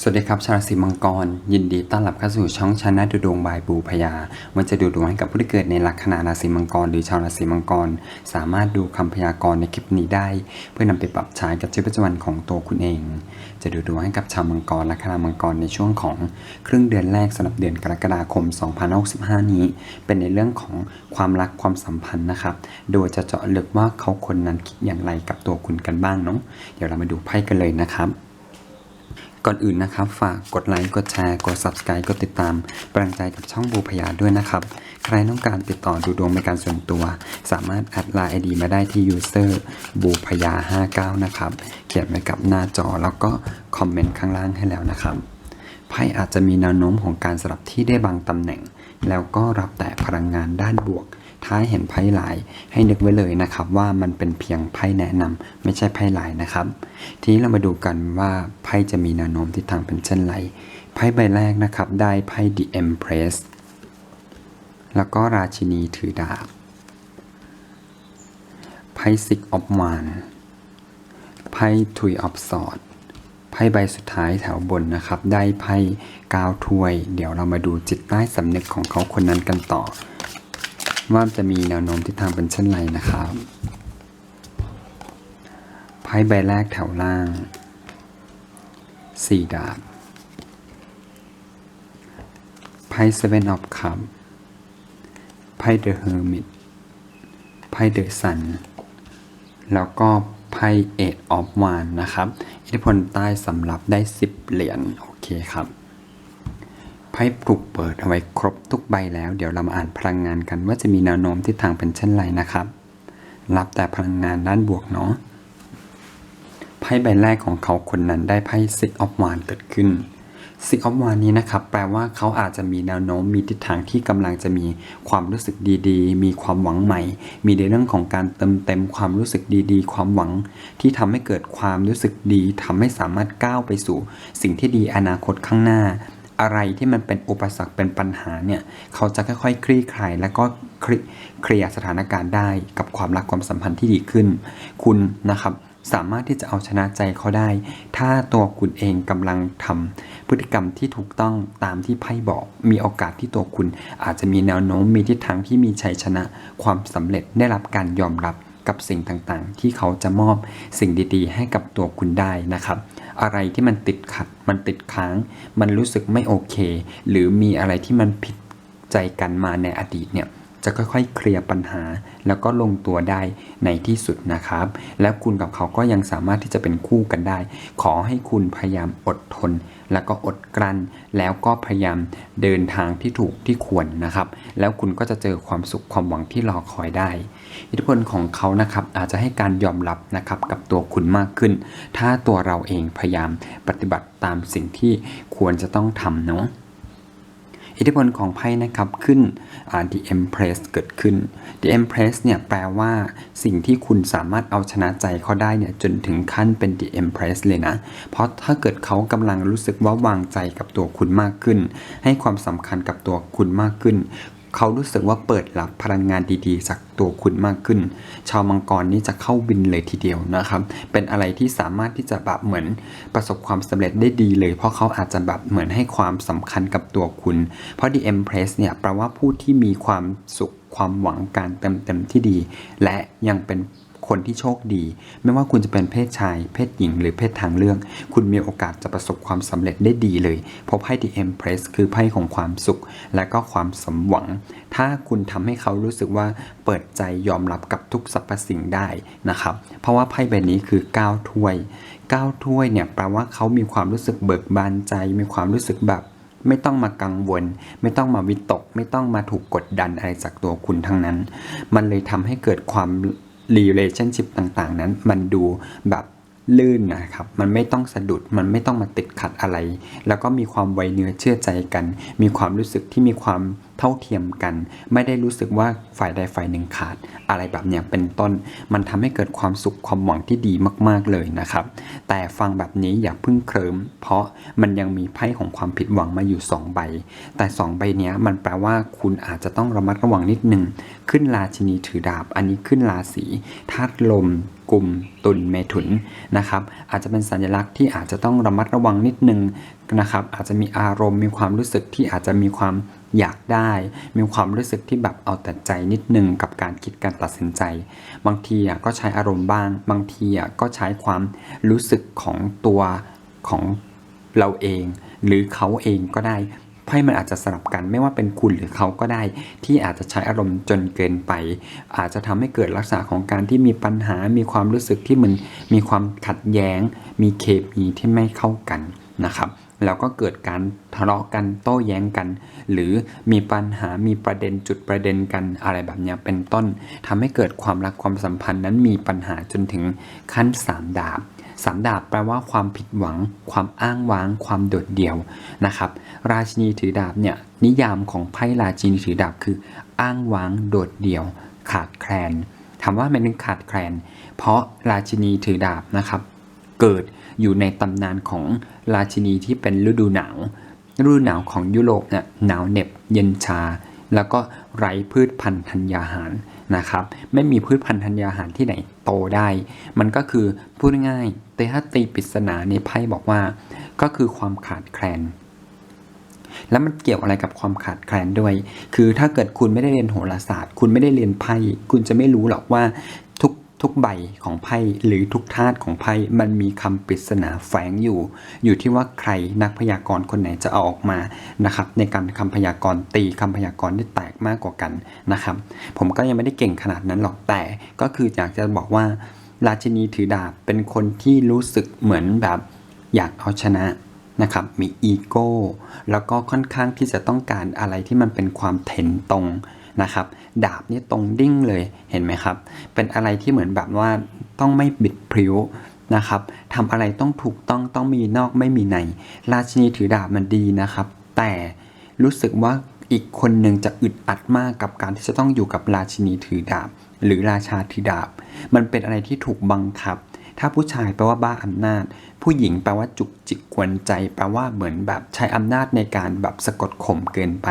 สวัสดีครับ ชาวราศีมังกร ยินดีต้อนรับเข้าสู่ช่องชนะดูดวงบายบูพยาวันจะดูดวงให้กับผู้ที่เกิดในลัคนาราศีมังกร หรือชาวราศีมังกร สามารถดูคำพยากรณ์ในคลิปนี้ได้ เพื่อนำไปปรับใช้กับชีวิตประจำวันของตัวคุณเอง จะดูดวงให้กับชาวมังกรลัคนามังกรในช่วงของครึ่งเดือนแรกสำหรับเดือนกรกฎาคม 2065 นี้ เป็นในเรื่องของความรักความสัมพันธ์นะครับ โดยจะเจาะลึกว่าเขาคนนั้นคิดอย่างไรกับตัวคุณกันบ้างเนาะเดี๋ยวเรามาดูไพ่กันเลยนะครับ ก่อนอื่นนะครับ ฝากกดไลค์กดแชร์กด subscribe กดติดตามป็นกำลังใจกับช่องบูพยาด้วยนะครับ ใครต้องการติดต่อดูดวงเป็นการส่วนตัว สามารถแอดไลน์ไอดีมาได้ที่ user บูพยา59 นะครับ เขียนไว้กับหน้าจอแล้วก็คอมเมนต์ข้างล่างให้แล้วนะครับไพ่อาจจะมีแนวโน้มของการสลับที่ได้บางตำแหน่ง แล้วก็รับแต่พลังงานด้านบวก ถ้าเห็นไพ่หลายให้นึกไว้เลยนะครับว่ามันเป็นเพียงไพ่แนะนำไม่ใช่ไพ่หลายนะครับ ทีนี้เรามาดูกันว่าไพ่จะมีแนวโน้มทิศทางเป็นเช่นไรไพ่ใบแรกนะครับได้ไพ่ The Empress แล้วก็ราชินีถือดาบไพ่ Six of Wands ไพ่ Three of Swords ไพ่ใบสุดท้ายแถวบนนะครับ ได้ไพ่กาวถ้วย เดี๋ยวเรามาดูจิตใต้สำนึกของเขาคนนั้นกันต่อ ว่าจะมีแนวโน้มทิศทางเป็นเช่นไรนะครับไพ่ใบแรกแถวล่างสี่ดาบไพ่ Seven of Cups ไพ่ The Hermit ไพ่ The Sun แล้วก็ไพ่ Eight of Wands นะครับ อิทธิพลใต้สำหรับได้ 10 เหรียญโอเคครับ ไพ่ปลุกเปิดเอาไว้ครบทุกใบแล้ว เดี๋ยวเรามาอ่านพลังงานกันว่าจะมีแนวโน้มทิศทางเป็นเช่นไรนะครับ รับแต่พลังงานด้านบวกเนาะไพ่ใบแรกของเขาคนนั้นได้ไพ่ Six of Wands เกิดขึ้น Six of Wands นี้นะครับ แปลว่าเขาอาจจะมีแนวโน้มมีทิศทางที่กำลังจะมีความรู้สึกดีๆ มีความหวังใหม่ มีในเรื่องของการเติมเต็มความรู้สึกดีๆ ความหวังที่ทำให้เกิดความรู้สึกดีทำให้สามารถก้าวไปสู่ สิ่งที่ดีอนาคตข้างหน้า อะไรที่มันเป็นอุปสรรคเป็นปัญหาเนี่ยเขาจะค่อยๆ คลี่คลายแล้วก็คลิเคลียร์สถานการณ์ได้กับความรักความสัมพันธ์ที่ดีขึ้น คุณนะครับสามารถที่จะเอาชนะใจเขาได้ ถ้าตัวคุณเองกำลังทำพฤติกรรมที่ถูกต้องตามที่ไพ่บอก มีโอกาสที่ตัวคุณอาจจะมีแนวโน้มมีทิศทางที่มีชัยชนะ ความสำเร็จได้รับการยอมรับกับสิ่งต่างๆ ที่เขาจะมอบสิ่งดีๆ ให้กับตัวคุณได้นะครับ อะไรที่มันติดขัด มันติดค้าง มันรู้สึกไม่โอเค หรือมีอะไรที่มันผิดใจกันมาในอดีตเนี่ย จะค่อยๆ เคลียร์ปัญหา แล้วก็ลงตัวได้ในที่สุดนะครับ แล้วคุณกับเขาก็ยังสามารถที่จะเป็นคู่กันได้ ขอให้คุณพยายามอดทน แล้วก็อดกลั้น แล้วก็พยายามเดินทางที่ถูกที่ควรนะครับ แล้วคุณก็จะเจอความสุขความหวังที่รอคอยได้ อิทธิพลของเขานะครับอาจจะให้การยอมรับนะครับกับตัวคุณมากขึ้น ถ้าตัวเราเองพยายามปฏิบัติตามสิ่งที่ควรจะต้องทำเนาะ อิทธิพลของไพ่นะครับขึ้น The Empress เกิดขึ้น The Empress เนี่ยแปลว่าสิ่งที่คุณสามารถเอาชนะใจเขาได้เนี่ยจนถึงขั้นเป็น The Empress เลยนะ เพราะถ้าเกิดเขากำลังรู้สึกว่าวางใจกับตัวคุณมากขึ้น ให้ความสำคัญกับตัวคุณมากขึ้น เขารู้สึกว่าเปิดรับพลังงานดีๆ จากตัวคุณมากขึ้น ชาวมังกรนี่จะเข้าวินเลยทีเดียวนะครับ เป็นอะไรที่สามารถที่จะแบบเหมือนประสบความสำเร็จได้ดีเลย เพราะเขาอาจจะแบบเหมือนให้ความสำคัญกับตัวคุณ เพราะ The Empress เนี่ยแปลว่าผู้ที่มีความสุขความหวังการเต็มเต็มที่ดี และยังเป็น คนที่โชคดี ไม่ว่าคุณจะเป็นเพศชาย เพศหญิง หรือเพศทางเลือก คุณมีโอกาสจะประสบความสำเร็จได้ดีเลยเพราะไพ่ The Empress คือไพ่ของความสุข และก็ความสมหวัง ถ้าคุณทำให้เขารู้สึกว่าเปิดใจยอมรับกับทุกสรรพสิ่งได้นะครับ เพราะว่าไพ่ใบนี้คือ9ถ้วย9ถ้วยเนี่ยแปลว่าเขามีความรู้สึกเบิกบานใจ มีความรู้สึกแบบไม่ต้องมากังวล ไม่ต้องมาวิตก ไม่ต้องมาถูกกดดันอะไรจากตัวคุณทั้งนั้น มันเลยทำให้เกิดความ relationship ต่างๆ นั้นมันดูแบบลื่นนะครับ มันไม่ต้องสะดุด มันไม่ต้องมาติดขัดอะไร แล้วก็มีความไวเนื้อเชื่อใจกัน มีความรู้สึกที่มีความเท่าเทียมกัน ไม่ได้รู้สึกว่าฝ่ายใดฝ่ายหนึ่งขาด อะไรแบบเนี้ยเป็นต้น มันทำให้เกิดความสุขความหวังที่ดีมาก ๆเลยนะครับ แต่ฟังแบบนี้อย่าพิ่งเคลิมเพราะมันยังมีไพ่ของความผิดหวังมาอยู่ 2 ใบ แต่ 2 ใบเนี้ยมันแปลว่าคุณอาจจะต้องระมัดระวังนิดนึงขึ้นราชินีถือดาบ อันนี้ขึ้นราศีธาตุลมกลุ่มตุลเมถุนนะครับ อาจจะเป็นสัญลักษณ์ที่อาจจะต้องระมัดระวังนิดนึงนะครับ อาจจะมีอารมณ์มีความรู้สึกที่อาจจะมีความ อยากได้ มีความรู้สึกที่แบบเอาแต่ใจนิดนึงกับการคิดการตัดสินใจ บางทีอะก็ใช้อารมณ์บ้าง บางทีอะก็ใช้ความรู้สึกของตัวของเราเอง หรือเขาเองก็ได้ไพ่มันอาจจะสลับกันไม่ว่าเป็นคุณหรือเขาก็ได้ ที่อาจจะใช้อารมณ์จนเกินไป อาจจะทำให้เกิดลักษณะของการที่มีปัญหา มีความรู้สึกที่มันมีความขัดแย้ง มีเคมีที่ไม่เข้ากันนะครับ แล้วก็เกิดการทะเลาะกันโต้แย้งกัน หรือมีปัญหามีประเด็นจุดประเด็นกันอะไรแบบนี้เป็นต้นทำให้เกิดความรักความสัมพันธ์นั้นมีปัญหาจนถึงขั้นสามดาบสามดาบแปลว่าความผิดหวัง ความอ้างว้าง ความโดดเดี่ยวนะครับ ราชินีถือดาบเนี่ยนิยามของไพ่ราชินีถือดาบคือ อ้างว้างโดดเดี่ยว ขาดแคลนถามว่ามันเป็นขาดแคลน เพราะราชินีถือดาบนะครับ เกิดอยู่ในตำนานของ ราชินีที่เป็นฤดูหนาว ฤดูหนาวของยุโรปเนี่ยหนาวเหน็บเย็นชา แล้วก็ไร้พืชพันธุ์ธัญญาหารนะครับไม่มีพืชพันธุ์ธัญญาหารที่ไหนโตได้ มันก็คือพูดง่ายๆแต่ถ้าตีปริศนาในไพ่บอกว่า ก็คือความขาดแคลน แล้วมันเกี่ยวอะไรกับความขาดแคลนด้วย คือถ้าเกิดคุณไม่ได้เรียนโหราศาสตร์ คุณไม่ได้เรียนไพ่ คุณจะไม่รู้หรอกว่า ทุกใบของไพ่หรือทุกธาตุของไพ่มันมีคำปริศนาแฝงอยู่ อยู่ที่ว่าใครนักพยากรณ์คนไหนจะเอาออกมานะครับ ในการคำพยากรณ์ตีคำพยากรณ์ที่แตกมากกว่ากันนะครับ ผมก็ยังไม่ได้เก่งขนาดนั้นหรอกแต่ก็คืออยากจะบอกว่า ราชินีถือดาบเป็นคนที่รู้สึกเหมือนแบบ อยากเอาชนะนะครับมีอีโก้แล้วก็ค่อนข้างที่จะต้องการอะไรที่มันเป็นความเถนตรง นะครับ ดาบนี่ตรงดิ้งเลยเห็นไหมครับ เป็นอะไรที่เหมือนแบบว่าต้องไม่บิดพริ้วนะครับทำอะไรต้องถูกต้องต้องมีนอกไม่มีใน ราชินีถือดาบมันดีนะครับ แต่รู้สึกว่าอีกคนหนึ่งจะอึดอัดมากกับการที่จะต้องอยู่กับราชินีถือดาบ หรือราชาถือดาบ มันเป็นอะไรที่ถูกบังคับ ถ้าผู้ชายแปลว่าบ้าอำนาจ ผู้หญิงแปลว่าจุกจิกกวนใจ แปลว่าเหมือนแบบใช้อำนาจในการแบบสะกดข่มเกินไป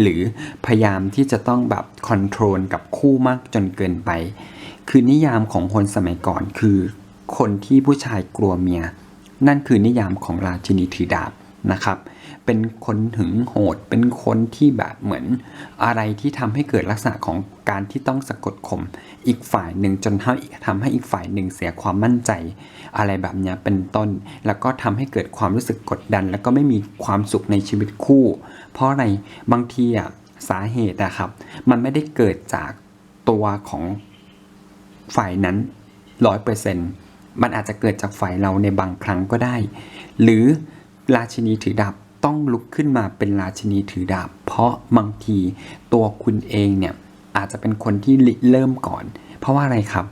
หรือพยายามที่จะต้องแบบคอนโทรลกับคู่มากจนเกินไป คือนิยามของคนสมัยก่อนคือ คนที่ผู้ชายกลัวเมีย นั่นคือนิยามของราชินีถือดาบนะครับ เป็นคนหึงโหด เป็นคนที่แบบเหมือนอะไรที่ทำให้เกิดลักษณะของการที่ต้องสะกดข่มอีกฝ่ายหนึ่งจนทำทำให้อีกฝ่ายหนึ่งเสียความมั่นใจ อะไรแบบนี้เป็นต้น แล้วก็ทำให้เกิดความรู้สึกกดดัน แล้วก็ไม่มีความสุขในชีวิตคู่ เพราะอะไรบางทีอะสาเหตุอะครับ มันไม่ได้เกิดจากตัวของฝ่ายนั้นร้อยเปอร์เซ็นต์มันอาจจะเกิดจากฝ่ายเราในบางครั้งก็ได้ หรือราชินีถือดาบ ต้องลุกขึ้นมาเป็นราชินีถือดาบ เพราะบางทีตัวคุณเองเนี่ยอาจจะเป็นคนที่ริเริ่มก่อน เพราะว่าอะไรครับ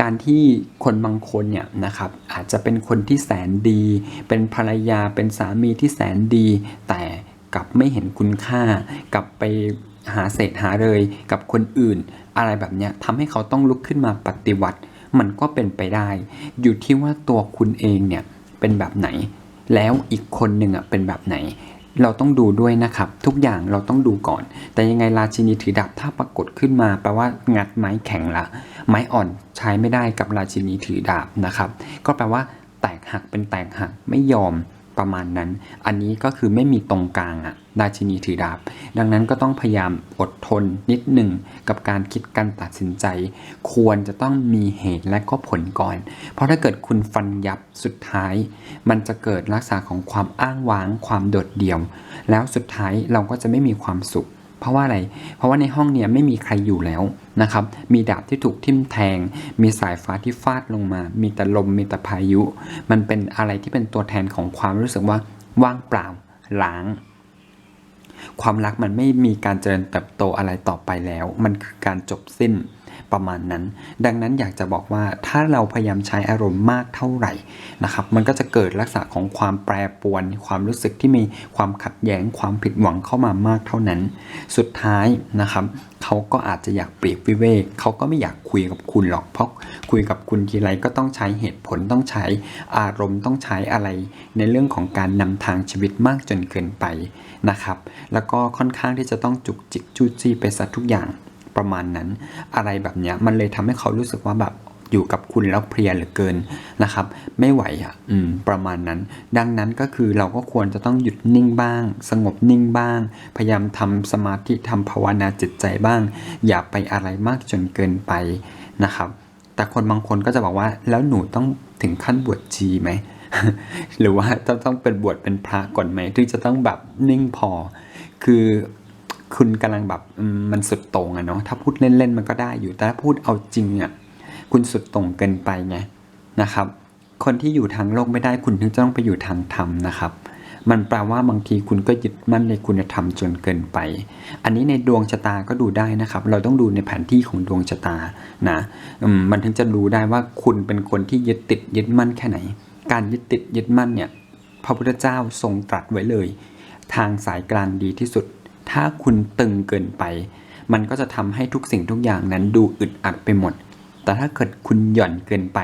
การที่คนบางคนเนี่ยนะครับอาจจะเป็นคนที่แสนดี เป็นภรรยาเป็นสามีที่แสนดี แต่กลับไม่เห็นคุณค่า กลับไปหาเศษหาเลยกับคนอื่น อะไรแบบเนี้ยทำให้เขาต้องลุกขึ้นมาปฏิวัติ มันก็เป็นไปได้ อยู่ที่ว่าตัวคุณเองเนี่ยเป็นแบบไหน แล้วอีกคนหนึ่งอะเป็นแบบไหน เราต้องดูด้วยนะครับ ทุกอย่างเราต้องดูก่อน แต่ยังไงราชินีถือดาบถ้าปรากฏขึ้นมาแปลว่างัดไม้แข็งละ ไม้อ่อนใช้ไม่ได้กับราชินีถือดาบนะครับ ก็แปลว่าแตกหักเป็นแตกหักไม่ยอม ประมาณนั้น อันนี้ก็คือไม่มีตรงกลางอะราชินีถือดาบ ดังนั้นก็ต้องพยายามอดทนนิดหนึ่งกับการคิดการตัดสินใจ ควรจะต้องมีเหตุและก็ผลก่อน เพราะถ้าเกิดคุณฟันยับสุดท้าย มันจะเกิดลักษณะของความอ้างว้าง ความโดดเดี่ยว แล้วสุดท้ายเราก็จะไม่มีความสุข เพราะว่าอะไร เพราะว่าในห้องเนี่ยไม่มีใครอยู่แล้วนะครับ มีดาบที่ถูกทิ่มแทง มีสายฟ้าที่ฟาดลงมา มีแต่ลม มีแต่พายุ มันเป็นอะไรที่เป็นตัวแทนของความรู้สึกว่าว่างเปล่าล้าง ความรักมันไม่มีการเจริญเติบโตอะไรต่อไปแล้ว มันคือการจบสิ้น ประมาณนั้น ดังนั้นอยากจะบอกว่าถ้าเราพยายามใช้อารมณ์มากเท่าไหร่นะครับ มันก็จะเกิดลักษณะของความแปรปรวน ความรู้สึกที่มีความขัดแย้งความผิดหวังเข้ามามากเท่านั้น สุดท้ายนะครับเขาก็อาจจะอยากปลีกวิเวกเขาก็ไม่อยากคุยกับคุณหรอก เพราะคุยกับคุณทีไรก็ต้องใช้เหตุผลต้องใช้อารมณ์ต้องใช้อะไร ในเรื่องของการนำทางชีวิตมากจนเกินไปนะครับ แล้วก็ค่อนข้างที่จะต้องจุกจิกจู้จี้ไปซะทุกอย่าง ประมาณนั้น อะไรแบบเนี้ยมันเลยทำให้เขารู้สึกว่าแบบอยู่กับคุณแล้วเพลียเหลือเกินนะครับ ไม่ไหวอะอืมประมาณนั้น ดังนั้นก็คือเราก็ควรจะต้องหยุดนิ่งบ้าง สงบนิ่งบ้าง พยายามทำสมาธิทำภาวนาจิตใจบ้าง อย่าไปอะไรมากจนเกินไปนะครับ แต่คนบางคนก็จะบอกว่าแล้วหนูต้องถึงขั้นบวชชีไหมหรือว่าต้องต้องเป็นบวชเป็นพระก่อนไหมถึงจะต้องแบบนิ่งพอ คือ คุณกำลังแบบมันสุดโต่งอะเนาะถ้าพูดเล่นๆมันก็ได้อยู่แต่ถ้าพูดเอาจริงอะคุณสุดโต่งเกินไปไงนะครับ คนที่อยู่ทางโลกไม่ได้คุณถึงจะต้องไปอยู่ทางธรรมนะครับ มันแปลว่าบางทีคุณก็ยึดมั่นในคุณธรรมจนเกินไป อันนี้ในดวงชะตาก็ดูได้นะครับ เราต้องดูในแผนที่ของดวงชะตานะมมันถึงจะรู้ได้ว่าคุณเป็นคนที่ยึดติดยึดมั่นแค่ไหน การยึดติดยึดมั่นเนี่ยพระพุทธเจ้าทรงตรัสไว้เลย ทางสายกลางดีที่สุด ถ้าคุณตึงเกินไป มันก็จะทำให้ทุกสิ่งทุกอย่างนั้นดูอึดอัดไปหมด แต่ถ้าเกิดคุณหย่อนเกินไป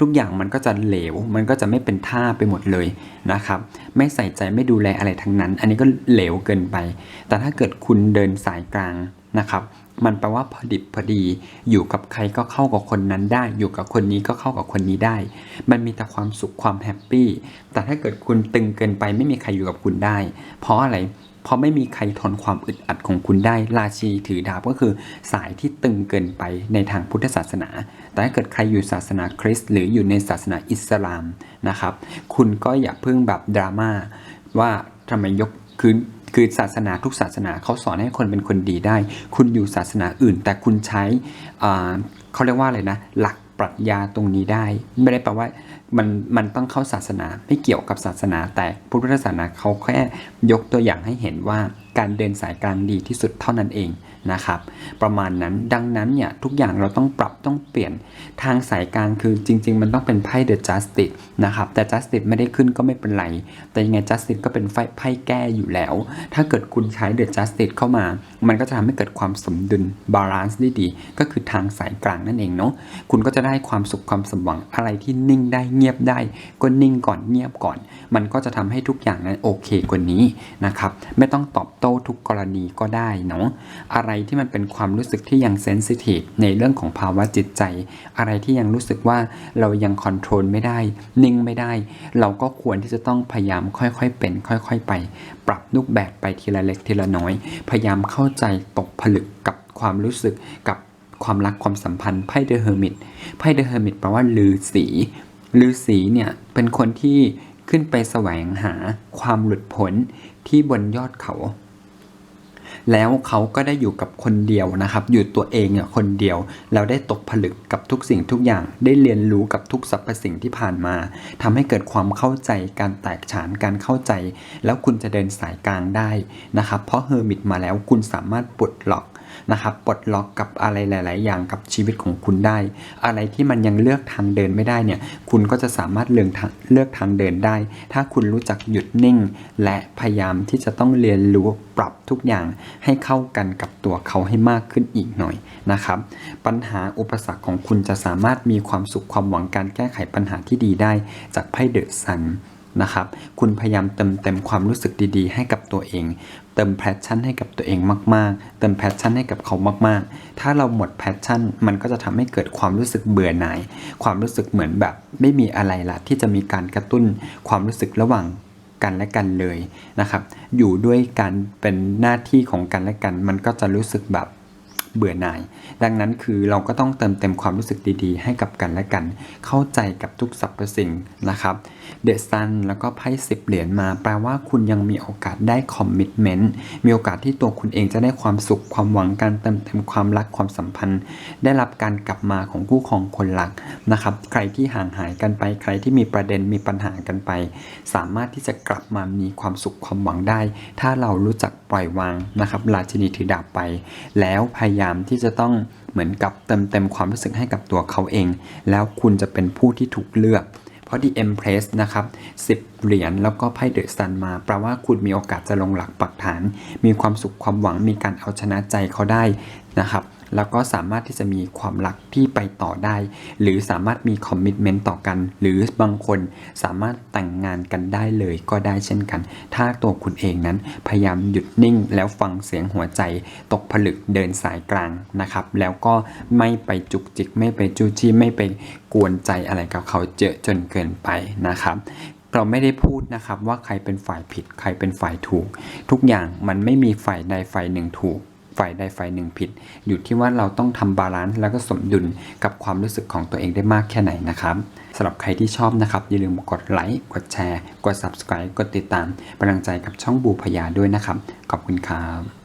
ทุกอย่างมันก็จะเหลว มันก็จะไม่เป็นท่าไปหมดเลยนะครับ ไม่ใส่ใจไม่ดูแลอะไรทั้งนั้น อันนี้ก็เหลวเกินไป แต่ถ้าเกิดคุณเดินสายกลางนะครับมันแปลว่าพอดิบพอดีอยู่กับใครก็เข้ากับคนนั้นได้ อยู่กับคนนี้ก็เข้ากับคนนี้ได้ มันมีแต่ความสุขความแฮปปี้แต่ถ้าเกิดคุณตึงเกินไปไม่มีใครอยู่กับคุณได้ เพราะอะไร เพราะไม่มีใครทนความอึดอัดของคุณได้ราชีถือดาบก็คือสายที่ตึงเกินไปในทางพุทธศาสนา แต่ถ้าเกิดใครอยู่ศาสนาคริสต์หรืออยู่ในศาสนาอิสลามนะครับ คุณก็อย่าเพิ่งแบบดราม่าว่าทำไมยกคือคือศาสนาทุกศาสนาเขาสอนให้คนเป็นคนดีได้ คุณอยู่ศาสนาอื่น แต่คุณใช้เขาเรียกว่าอะไรนะ หลักปรัชญาตรงนี้ได้ ไม่ได้แปลว่า มันมันต้องเข้าศาสนาไม่เกี่ยวกับศาสนา แต่พุทธศาสนาเขาแค่ยกตัวอย่างให้เห็นว่าการเดินสายกลางดีที่สุดเท่านั้นเอง นะครับ ประมาณนั้นดังนั้นเนี่ยทุกอย่างเราต้องปรับต้องเปลี่ยนทางสายกลางคือจริง ๆ มันต้องเป็นไพ่เดอะจัสติสนะครับแต่จัสติสไม่ได้ขึ้นก็ไม่เป็นไร แต่ยังไงจัสติสก็เป็นไพ่ไพ่แก้อยู่แล้ว ถ้าเกิดคุณใช้เดอะจัสติสเข้ามา มันก็จะทำให้เกิดความสมดุลบาลานซ์ได้ดี ก็คือทางสายกลางนั่นเองเนาะคุณก็จะได้ความสุขความสมหวังอะไรที่นิ่งได้เงียบได้ ก็นิ่งก่อนเงียบก่อน มันก็จะทำให้ทุกอย่างนั้นโอเคกว่านี้นะครับไม่ต้องตอบโต้ทุกกรณีก็ได้เนาะอะไรที่มันเป็นความรู้สึกที่ยังเซนซิทีฟในเรื่องของภาวะจิตใจ อะไรที่ยังรู้สึกว่าเรายังคอนโทรลไม่ได้ นิ่งไม่ได้ เราก็ควรที่จะต้องพยายามค่อยๆเป็น ค่อยๆไป ปรับรูปแบบไปทีละเล็กทีละน้อย พยายามเข้าใจตกผลึกกับความรู้สึกกับความรักความสัมพันธ์ไพ่เดอะเฮอร์มิตไพ่เดอะเฮอร์มิตแปลว่าลือสีลือสีเนี่ยเป็นคนที่ขึ้นไปแสวงหาความหลุดพ้นที่บนยอดเขา แล้วเขาก็ได้อยู่กับคนเดียวนะครับ อยู่ตัวเองเนี่ยคนเดียว แล้วได้ตกผลึกกับทุกสิ่งทุกอย่าง ได้เรียนรู้กับทุกสรรพสิ่งที่ผ่านมาทำให้เกิดความเข้าใจการแตกฉานการเข้าใจ แล้วคุณจะเดินสายกลางได้นะครับ เพราะเฮอร์มิตมาแล้วคุณสามารถปลดล็อก นะครับปลดล็อกกับอะไรหลาย ๆ อย่างกับชีวิตของคุณได้ อะไรที่มันยังเลือกทางเดินไม่ได้เนี่ยคุณก็จะสามารถเลือกทางเลือกทางเดินได้ ถ้าคุณรู้จักหยุดนิ่ง และพยายามที่จะต้องเรียนรู้ปรับทุกอย่างให้เข้ากันกับตัวเขาให้มากขึ้นอีกหน่อยนะครับ ปัญหาอุปสรรคของคุณจะสามารถมีความสุขความหวังการแก้ไขปัญหาที่ดีได้จากไพ่เดอะซัน นะครับ คุณพยายามเติมเต็มความรู้สึกดีๆ ให้กับตัวเอง เติมแพชชั่นให้กับตัวเองมากๆ เติมแพชชั่นให้กับเขามากๆ ถ้าเราหมดแพชชั่น มันก็จะทำให้เกิดความรู้สึกเบื่อหน่าย ความรู้สึกเหมือนแบบ ไม่มีอะไรละที่จะมีการกระตุ้นความรู้สึกระหว่างกันและกันเลยนะครับ อยู่ด้วยการเป็นหน้าที่ของกันและกัน มันก็จะรู้สึกแบบ เบื่อหน่าย ดังนั้นคือเราก็ต้องเติมเต็มความรู้สึกดีๆ ให้กับกันและกัน เข้าใจกับทุกสรรพสิ่งนะครับเดอะซันแล้วก็ไพ่สิบเหรียญมาแปลว่าคุณยังมีโอกาสได้คอมมิชเมนต์มีโอกาสที่ตัวคุณเองจะได้ความสุขความหวังการเติมเต็มความรักความสัมพันธ์ ได้รับการกลับมาของคู่ครองคนรักนะครับ ใครที่ห่างหายกันไป ใครที่มีประเด็นมีปัญหากันไป สามารถที่จะกลับมามีความสุขความหวังได้ ถ้าเรารู้จักปล่อยวางนะครับราชินีถือดาบไป แล้วพยายามามที่จะต้องเหมือนกับเติมเต็มความรู้สึกให้กับตัวเขาเอง แล้วคุณจะเป็นผู้ที่ถูกเลือก เพราะที่ Empress นะครับ10 เหรียญแล้วก็ไพ่เดอะซันมาแปลว่าคุณมีโอกาสจะลงหลักปักฐาน มีความสุขความหวังมีการเอาชนะใจเขาได้นะครับ แล้วก็สามารถที่จะมีความรักที่ไปต่อได้ หรือสามารถมีคอมมิชเมนต์ต่อกัน หรือบางคนสามารถแต่งงานกันได้เลยก็ได้เช่นกัน ถ้าตัวคุณเองนั้นพยายามหยุดนิ่งแล้วฟังเสียงหัวใจ ตกผลึกเดินสายกลางนะครับ แล้วก็ไม่ไปจุกจิก ไม่ไปจู้จี้ไม่ไปกวนใจอะไรกับเขาเจอะจนเกินไปนะครับเราไม่ได้พูดนะครับว่าใครเป็นฝ่ายผิดใครเป็นฝ่ายถูก ทุกอย่างมันไม่มีฝ่ายใดฝ่ายหนึ่งถูก ฝ่ายใดฝ่ายหนึ่งผิด อยู่ที่ว่าเราต้องทำบาลานซ์แล้วก็สมดุลกับความรู้สึกของตัวเองได้มากแค่ไหนนะครับสำหรับใครที่ชอบนะครับ อย่าลืมกดไลค์กดแชร์ กด subscribe กดติดตามเป็นกำลังใจกับช่องบูพยาด้วยนะครับ ขอบคุณครับ